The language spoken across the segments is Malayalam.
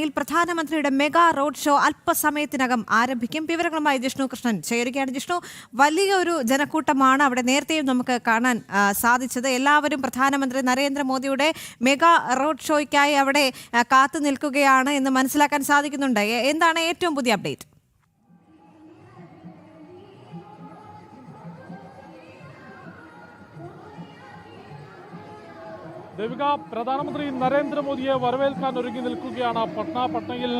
യിൽ പ്രധാനമന്ത്രിയുടെ മെഗാ റോഡ് ഷോ അല്പസമയത്തിനകം ആരംഭിക്കും. വിവരങ്ങളുമായി ജിഷ്ണു കൃഷ്ണൻ ചേരുകയാണ്. ജിഷ്ണു വലിയൊരു ജനക്കൂട്ടമാണ് അവിടെ നേരത്തെയും നമുക്ക് കാണാൻ സാധിച്ചത്. എല്ലാവരും പ്രധാനമന്ത്രി നരേന്ദ്രമോദിയുടെ മെഗാ റോഡ് ഷോയ്ക്കായി അവിടെ കാത്തു നിൽക്കുകയാണ് എന്ന് മനസ്സിലാക്കാൻ സാധിക്കുന്നുണ്ട്. എന്താണ് ഏറ്റവും പുതിയ അപ്ഡേറ്റ്? ദേവിക പ്രധാനമന്ത്രി നരേന്ദ്രമോദിയെ വരവേൽക്കാൻ ഒരുങ്ങി നിൽക്കുകയാണ് പട്ന. പട്നയിൽ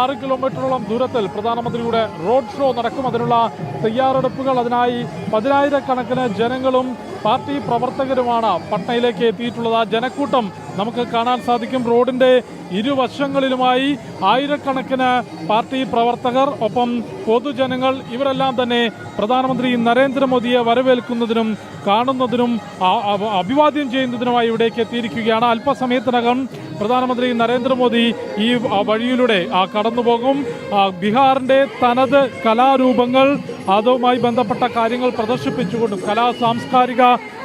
ആറ് കിലോമീറ്ററോളം ദൂരത്തിൽ പ്രധാനമന്ത്രിയുടെ റോഡ് ഷോ നടക്കും. അതിനുള്ള തയ്യാറെടുപ്പുകൾ അതിനായി പതിനായിരക്കണക്കിന് ജനങ്ങളും പാർട്ടി പ്രവർത്തകരുമാണ് പട്നയിലേക്ക് എത്തിയിട്ടുള്ളത്. ആ ജനക്കൂട്ടം നമുക്ക് കാണാൻ സാധിക്കും. റോഡിന്റെ ഇരുവശങ്ങളിലുമായി ആയിരക്കണക്കിന് പാർട്ടി പ്രവർത്തകർ ഒപ്പം പൊതുജനങ്ങൾ ഇവരെല്ലാം തന്നെ പ്രധാനമന്ത്രി നരേന്ദ്രമോദിയെ വരവേൽക്കുന്നതിനും കാണുന്നതിനും അഭിവാദ്യം ചെയ്യുന്നതിനുമായി ഇവിടേക്ക് എത്തിയിരിക്കുകയാണ്. അല്പസമയത്തിനകം പ്രധാനമന്ത്രി നരേന്ദ്രമോദി ഈ വഴിയിലൂടെ കടന്നുപോകും. ബീഹാറിന്റെ തനത് കലാരൂപങ്ങൾ അതുമായി ബന്ധപ്പെട്ട കാര്യങ്ങൾ പ്രദർശിപ്പിച്ചുകൊണ്ടും കലാ സാംസ്കാരിക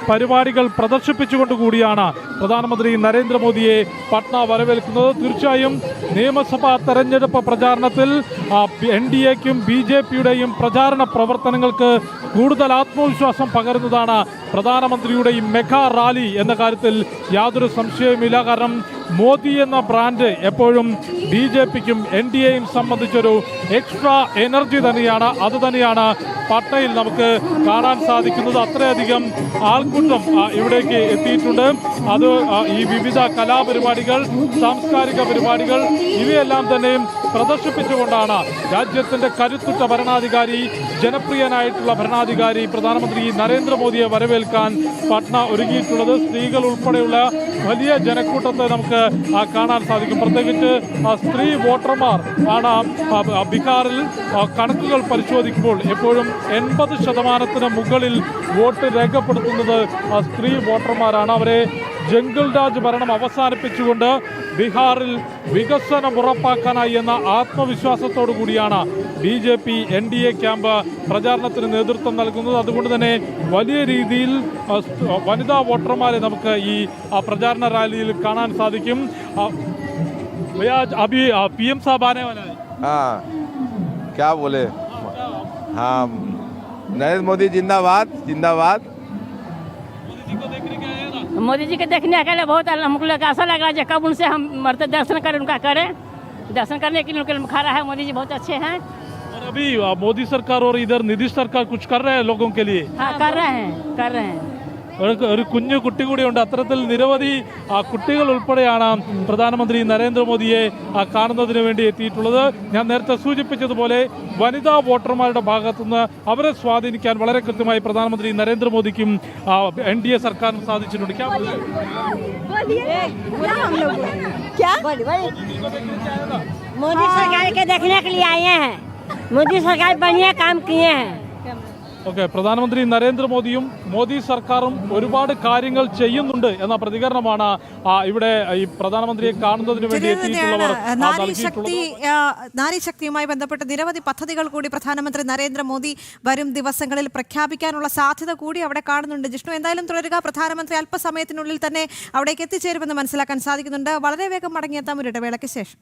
പരിപാടികൾ പ്രദർശിപ്പിച്ചുകൊണ്ട് കൂടിയാണ് പ്രധാനമന്ത്രി നരേന്ദ്രമോദിയെ പട്ന വരവേൽക്കുന്നത്. തീർച്ചയായും നിയമസഭാ തെരഞ്ഞെടുപ്പ് പ്രചാരണത്തിൽ എൻ ഡി എക്കും ബി ജെ പിയുടെയും പ്രചാരണ പ്രവർത്തനങ്ങൾക്ക് കൂടുതൽ ആത്മവിശ്വാസം പകരുന്നതാണ് പ്രധാനമന്ത്രിയുടെ ഈ മെഗാ റാലി എന്ന കാര്യത്തിൽ യാതൊരു സംശയവുമില്ല. കാരണം മോദി എന്ന ബ്രാൻഡ് എപ്പോഴും ബി ജെ പിക്കും എൻ ഡി എയും സംബന്ധിച്ചൊരു എക്സ്ട്രാ എനർജി തന്നെയാണ്. അത് തന്നെയാണ് പട്നയിൽ നമുക്ക് കാണാൻ സാധിക്കുന്നത്. അത്രയധികം ആൾക്കൂട്ടം ഇവിടേക്ക് എത്തിയിട്ടുണ്ട്. അത് ഈ വിവിധ കലാപരിപാടികൾ സാംസ്കാരിക പരിപാടികൾ ഇവയെല്ലാം തന്നെയും പ്രദർശിപ്പിച്ചുകൊണ്ടാണ് രാജ്യത്തിന്റെ കരുത്തുറ്റ ഭരണാധികാരി ജനപ്രിയനായിട്ടുള്ള ഭരണാധികാരി പ്രധാനമന്ത്രി നരേന്ദ്രമോദിയെ വരവേൽക്കാൻ പട്ന ഒരുങ്ങിയിട്ടുള്ളത്. സ്ത്രീകൾ ഉൾപ്പെടെയുള്ള വലിയ ജനക്കൂട്ടത്തെ നമുക്ക് കാണാൻ സാധിക്കും. പ്രത്യേകിച്ച് സ്ത്രീ വോട്ടർമാർ ആണ് ബീഹാറിൽ കണക്കുകൾ പരിശോധിക്കുമ്പോൾ എപ്പോഴും എൺപത് ശതമാനത്തിന് മുകളിൽ വോട്ട് രേഖപ്പെടുത്തുന്നത് സ്ത്രീ വോട്ടർമാരാണ്. അവരെ ജംഗിൾ രാജ് ഭരണം അവസാനിപ്പിച്ചുകൊണ്ട് ബീഹാറിൽ വികസനം ഉറപ്പാക്കാനായി എന്ന ആത്മവിശ്വാസത്തോടു കൂടിയാണ് B J P N D A camp പ്രചാരണത്തിന് നേതൃത്വം നൽകുന്നത് അതുകൊണ്ട് തന്നെ വലിയ രീതിയിൽ ആ, സ്- വനിതാ വോട്ടർമാരെ നമുക്ക് ഈ ആ, പ്രചാരണ റാലിയിൽ കാണാൻ സാധിക്കും ആ, भैया अभी पीएम साहब आने वाला है हाँ क्या बोले हाँ नरेंद्र मोदी जिंदाबाद जिंदाबाद मोदी जी को देखने के आए ना मोदी जी के देखने के लिए बहुत हमको लोग आशा लग रहा है कब उनसे हम मरते दर्शन करें उनका करें। दर्शन करने के लिए उनके खड़ा है मोदी जी बहुत अच्छे हैं। और अभी मोदी सरकार और इधर नीतीश सरकार कुछ कर रहे हैं लोगों के लिए? हाँ कर रहे हैं कर रहे हैं। ഒരു കുഞ്ഞു കുട്ടി കൂടിയുണ്ട് അത്തരത്തിൽ നിരവധി കുട്ടികൾ ഉൾപ്പെടെയാണ് പ്രധാനമന്ത്രി നരേന്ദ്രമോദിയെ കാണുന്നതിന് വേണ്ടി എത്തിയിട്ടുള്ളത്. ഞാൻ നേരത്തെ സൂചിപ്പിച്ചതുപോലെ വനിതാ വോട്ടർമാരുടെ ഭാഗത്തുനിന്ന് അവരെ സ്വാധീനിക്കാൻ വളരെ കൃത്യമായി പ്രധാനമന്ത്രി നരേന്ദ്രമോദിക്കും എൻ ഡി എ സർക്കാരിനും സാധിച്ചിട്ടുണ്ട്. മോദി സർക്കാർ के देखने हैं मोदी सरकार बढ़िया काम किए हैं ഓക്കെ പ്രധാനമന്ത്രി നരേന്ദ്രമോദിയും മോദി സർക്കാരും ഒരുപാട് കാര്യങ്ങൾ ചെയ്യുന്നുണ്ട് എന്ന പ്രതികരണമാണ് ഇവിടെ ഈ പ്രധാനമന്ത്രിയെ കാണുന്നതിന് വേണ്ടി നാരീശക്തിയുമായി ബന്ധപ്പെട്ട് നിരവധി പദ്ധതികൾ കൂടി പ്രധാനമന്ത്രി നരേന്ദ്രമോദി വരും ദിവസങ്ങളിൽ പ്രഖ്യാപിക്കാനുള്ള സാധ്യത കൂടി അവിടെ കാണുന്നുണ്ട്. ജിഷ്ണു എന്തായാലും തുടരുക. പ്രധാനമന്ത്രി അല്പസമയത്തിനുള്ളിൽ തന്നെ അവിടേക്ക് എത്തിച്ചേരുമെന്ന് മനസ്സിലാക്കാൻ സാധിക്കുന്നുണ്ട്. വളരെ വേഗം മടങ്ങിയെത്താം. ഒരു ഇടവേളയ്ക്ക് ശേഷം.